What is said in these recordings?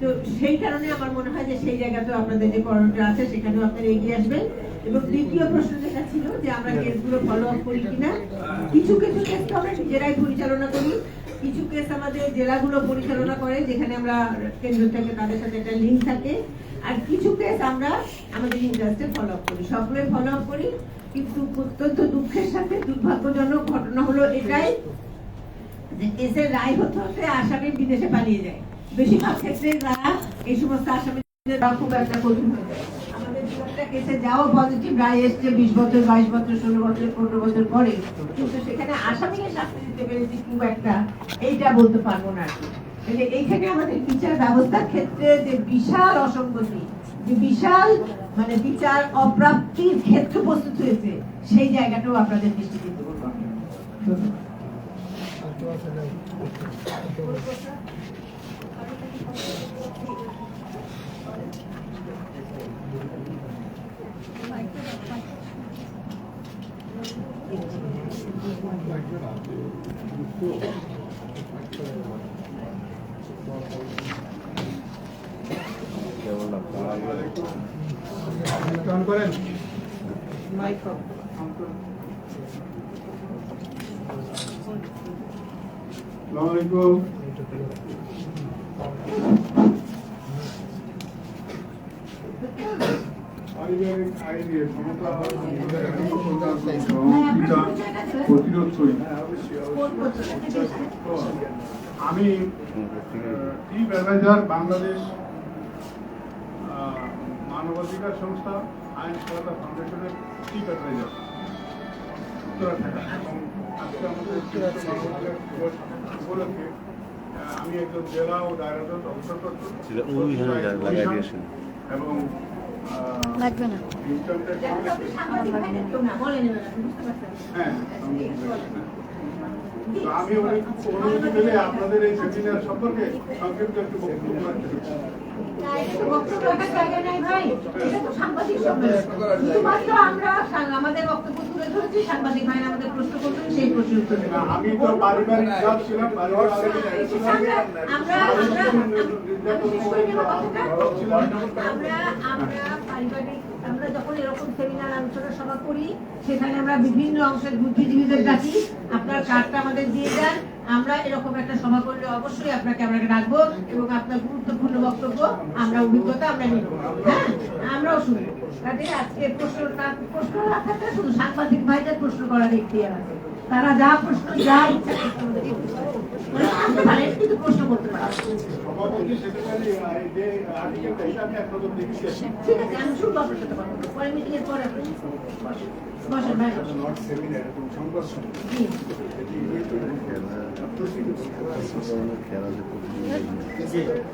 তো সেই কারণে আমার মনে হয় যে সেই জায়গাতেও আপনাদের যে করণটা আছে, সেখানেও আপনারা এগিয়ে আসবেন। এবং দ্বিতীয় প্রশ্ন যেটা ছিল যে আমরা কেসগুলো ফলো আপ করি কিনা, কিছু কিছু কেস তো আমরা নিজেরাই পরিচালনা করি। কিছু কেস আমাদের জেলাগুলো পরিচালনা করে, যেখানে আমরা কেন্দ্র থেকে তাদের সাথে একটা লিঙ্ক থাকে। আর কিছু কেস আমরা আমাদের ইন্টারেস্টে ফলো আপ করি সবগুলোই ফলো আপ করি। কিন্তু অত্যন্ত দুঃখের সাথে দুর্ভাগ্যজনক ঘটনা হলো এটাই যে কেসের রায় হতে হতে আসামি বিদেশে পালিয়ে যায়। বেশিরভাগ ক্ষেত্রে তারা এই সমস্ত খুব একটা কঠিন হয়ে যায়। পজিটিভ রায় এসছে বিশ বছর, বাইশ বছর, ষোলো বছর, পনেরো বছর পরে। কিন্তু সেখানে আসামিকে শাস্তি দিতে পেরেছি খুব একটা, এইটা বলতে পারব না। এইখানে আমাদের বিচার ব্যবস্থার ক্ষেত্রে যে বিশাল অসঙ্গতি, যে বিশাল মানে বিচার অপ্রাপ্তির ক্ষেত্র প্রস্তুত হয়েছে, সেই জায়গাটাও আপনাদের দৃষ্টি দিতে বলব। করেন আসসালামু আলাইকুম পারিবারিক আইনের ক্ষমতা বিচার প্রতিরোধ করি আমি বাংলাদেশ মানবাধিকার সংস্থা আইন সহায়তা ফাউন্ডেশনের চিফ অ্যাডভাইজার আজকে আমাদের উপলক্ষে আমি একজন জেলা ও দায়রাজত অবসরপ্রাপ্ত। এবং লাগবে না? হ্যাঁ আমি অনুমতি পেলে আপনাদের এই সেমিনার সম্পর্কে সংক্ষিপ্ত একটু বক্তব্য রাখতে আমি তো পারিবারিক ছিলাম। পারিবারিক আমরা যখন এরকম সেমিনার আলোচনা সভা করি সেখানে আমরা বিভিন্ন অংশের বুদ্ধিজীবীদের ডাকি। আপনার কার্ডটা আমাদের দিয়ে যান। আমরা এরকম একটা সভা করলে অবশ্যই আপনাকে আমরা ডাকবো এবং আপনার গুরুত্বপূর্ণ বক্তব্য আমরা অভিজ্ঞতা আমরা নিব। হ্যাঁ? আমরাও শুনব। কাজে আজকে প্রশ্ন প্রশ্ন রাখাটা শুধু সাংবাদিক ভাইদের প্রশ্ন করার দেখতে আছে। তারা যা প্রশ্ন, যা ইচ্ছা প্রশ্ন আমাদেরকে করতে পারে। মানে জানতে পারেন কিন্তু প্রশ্ন করতে ঠিক আছে আমি শুরু পারব পরে মিটিং এর পরে প্রতিযোগিতা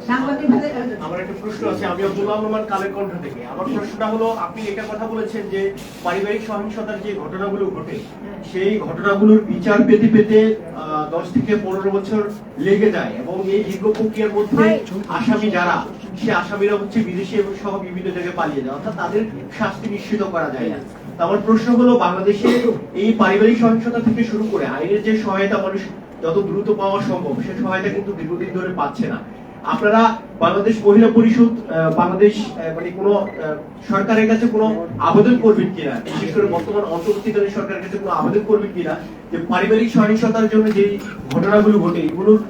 সাংবাদিক ভাইদের আমার একটা প্রশ্ন আছে আমি আব্দুল্লাহ রহমান কালের কণ্ঠ থেকে। আমার প্রশ্নটা হলো আপনি এটা কথা বলেছেন যে পারিবারিক সহিংসতার যে ঘটনাগুলো ঘটে সেই ঘটনাগুলোর বিচার পেতে পেতে আহ, দশ থেকে পনেরো বছর লেগে যায় এবং এই দীর্ঘ প্রক্রিয়ার মধ্যে আসামি যারা সে আসামিরা হচ্ছে বিদেশে এবং সহ বিভিন্ন জায়গায় পালিয়ে যায় অর্থাৎ তাদের শাস্তি নিশ্চিত করা যায় না। আমার প্রশ্ন হলো বাংলাদেশে এই পারিবারিক সহিংসতা থেকে শুরু করে আইনের যে সহায়তা মানুষ যত দ্রুত পাওয়া সম্ভব সে সহায়তা কিন্তু দীর্ঘদিন ধরে পাচ্ছে না। আপনারা বাংলাদেশ মহিলা পরিষদ বাংলাদেশ মানে কোনো সরকারের কাছে কোনো আবেদন করবেন কিনা? বিশেষ করে বর্তমান অন্তর্বর্তীকালীন সরকারের কাছে কোনো আবেদন করবেন কিনা? যে পারিবারিক সহিংসতার জন্য যে ঘটনাগুলো ঘটে এগুলোর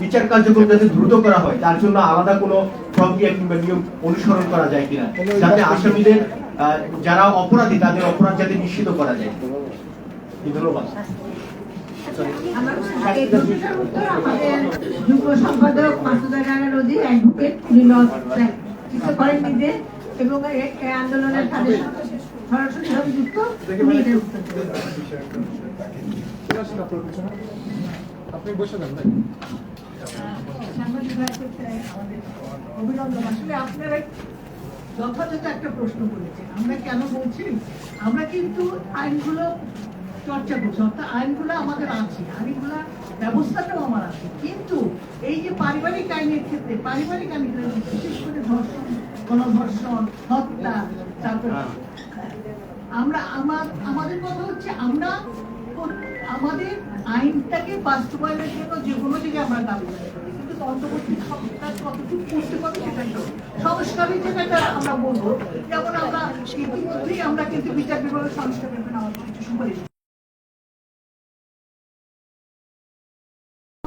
বিচার কার্যক্রম যাতে দ্রুত করা হয়, তার জন্য আলাদা কোনো প্রক্রিয়া কিংবা নিয়ম অনুসরণ করা যায় কিনা? যাতে আসামিদের যারা অপরাধী, তাদের অপরাধ যাতে নিশ্চিত করা যায়। ধন্যবাদ আমার এই প্রশ্নটার উত্তর আমাদের যুগ্ম সম্পাদক মাসুদা চিকিৎসা করেন নিজে এবং আন্দোলনের সাথে সরাসরি ভাবে যুক্ত। আপনি বসে আমাদের অভিনন্দন আসলে আপনারা একটা প্রশ্ন করেছেন আমরা কেন আমরা কিন্তু আইনগুলো চর্চা করছি অর্থাৎ আইনগুলো আমাদের আছে আইনগুলো ব্যবস্থাটাও আমার আছে। কিন্তু এই যে পারিবারিক আইনের ক্ষেত্রে পারিবারিক ক্ষেত্রে বিশেষ করে ধর্ষণ গণধর্ষণ হত্যা তারপর আমরা আমার আমাদের কথা হচ্ছে আমরা আমাদের আইনটাকে বাস্তবায়নের জন্য যে কোনো জায়গায় আমরা দাবি করি। কিন্তু অন্তর্বর্তী সরকার কতটুকু করতে পারে। সংস্কারের যেটা আমরা বলব। যেমন আমরা ইতিমধ্যেই আমরা কিন্তু বিচার বিভাগের সংস্কারের জন্য আমাদের কিছু সুপারিশ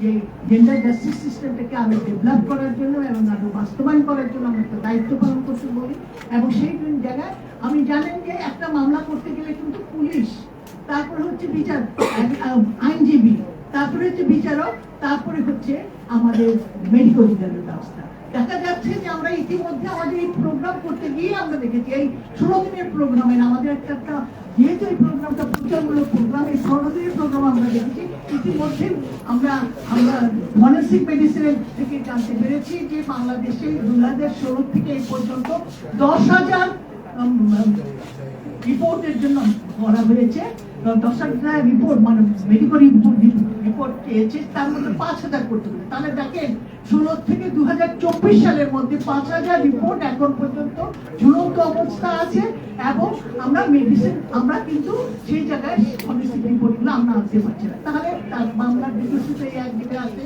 যে জেন্ডার জাস্টিস সিস্টেমটাকে ডেভেলপ করার জন্য এবং বাস্তবায়ন করার জন্য আমরা একটা দায়িত্ব পালন করতে বলি। এবং সেই জায়গায় আমি জানেন যে একটা মামলা করতে গেলে কিন্তু পুলিশ, তারপরে হচ্ছে বিচার আইনজীবী, তারপরে হচ্ছে বিচারক, তারপরে হচ্ছে আমাদের মেডিকেল ব্যবস্থা। দেখা যাচ্ছে যে আমরা ইতিমধ্যে আমাদের এই প্রোগ্রাম করতে গিয়ে আমরা দেখেছি, এই ষোলো দিনের প্রোগ্রামে আমাদের একটা একটা যেহেতু এই প্রোগ্রামটা প্রচারমূলক প্রোগ্রাম এই ষোলো প্রোগ্রাম আমরা দেখেছি। ইতিমধ্যে আমরা আমরা মানসিক মেডিসিনের থেকে জানতে পেরেছি যে বাংলাদেশে দু হাজার ষোলো থেকে এই পর্যন্ত দশ হাজার রিপোর্টের জন্য করা হয়েছে। দশ হাজার রিপোর্ট মানে মেডিকেল রিপোর্ট চেয়েছে তার মধ্যে পাঁচ হাজার করতে হবে। তাহলে দেখেন, ষোলো থেকে দু হাজার চব্বিশ সালের মধ্যে পাঁচ হাজার রিপোর্ট এখন পর্যন্ত ঝুলন্ত অবস্থা আছে এবং আমরা মেডিসিন আমরা কিন্তু সেই জায়গায় ফরেন্সিক রিপোর্টগুলো আমরা আনতে পারছি না। তাহলে তার মামলার বিকশিত একদিকে আছে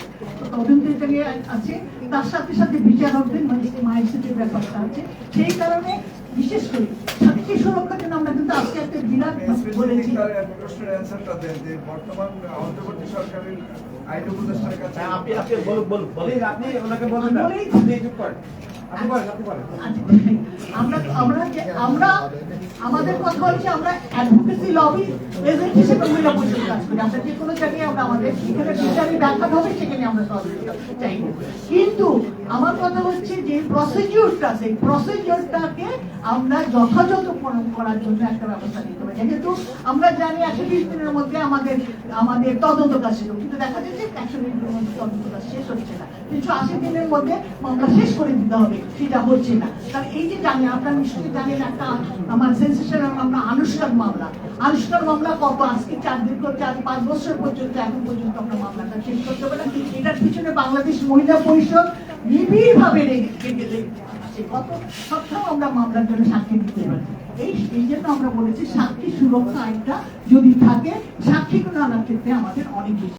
তদন্তের জায়গায় আছে। তার সাথে সাথে বিচারকদের মানে মাইসেটের ব্যাপারটা আছে, সেই কারণে বিশেষ করে সাক্ষী সুরক্ষার জন্য আমরা কিন্তু আজকে একটা বিরাট বলেছি। প্রশ্নের অ্যান্সারটা দেন যে বর্তমান অন্তর্বর্তী সরকারের আইন উপদেষ্টার কাছে হ্যাঁ, আপনি আপনি বলুন বলুন বলুন। আপনি ওনাকে বলেন আপনি চুপ করেন। বলেন আপনি বলেন আমরা আমরা আমরা, আমাদের কথা হচ্ছে আমরা অ্যাডভোকেসি লবি এজেন্ট হিসেবে মহিলা পরিষদ কাজ করি। আমরা যে কোনো জায়গায় আমরা আমাদের যেখানে বিচারে ব্যাখ্যা হবে, সেখানে আমরা সহযোগিতা চাইব কিন্তু আমার কথা হচ্ছে যে প্রসিডিউরটা সেই প্রসিডিউরটাকে আমরা যথাযথ পালন করার জন্য একটা ব্যবস্থা নিতে হবে। যেহেতু আমরা জানি একশো বিশ দিনের মধ্যে আমাদের আমাদের তদন্ত কাজ ছিল কিন্তু দেখা যাচ্ছে একশো বিশ দিনের মধ্যে তদন্ত কাজ শেষ হচ্ছে না। তিনশো আশি দিনের মধ্যে মামলা শেষ করে দিতে হবে। সেটা হচ্ছে না। কারণ এই যে জানি, আপনারা নিশ্চয়ই জানেন একটা আমার সেন্সেশন আমরা আনুষ্ঠান মামলা। আনুষ্ঠান মামলা কত আজকে চার দীর্ঘ চার, পাঁচ বছর পর্যন্ত, এখন পর্যন্ত আমরা মামলাটা শেষ করতে পারি এটার পিছনে বাংলাদেশ মহিলা পরিষদ নিবিড় ভাবে রেখে গেলে কত সপ্তাহ আমরা মামলার জন্য সাক্ষী দিতে পারি। এই এই জন্য আমরা বলেছি সাক্ষী সুরক্ষা আইনটা যদি থাকে, সাক্ষী আনার ক্ষেত্রে আমাদের অনেক বেশি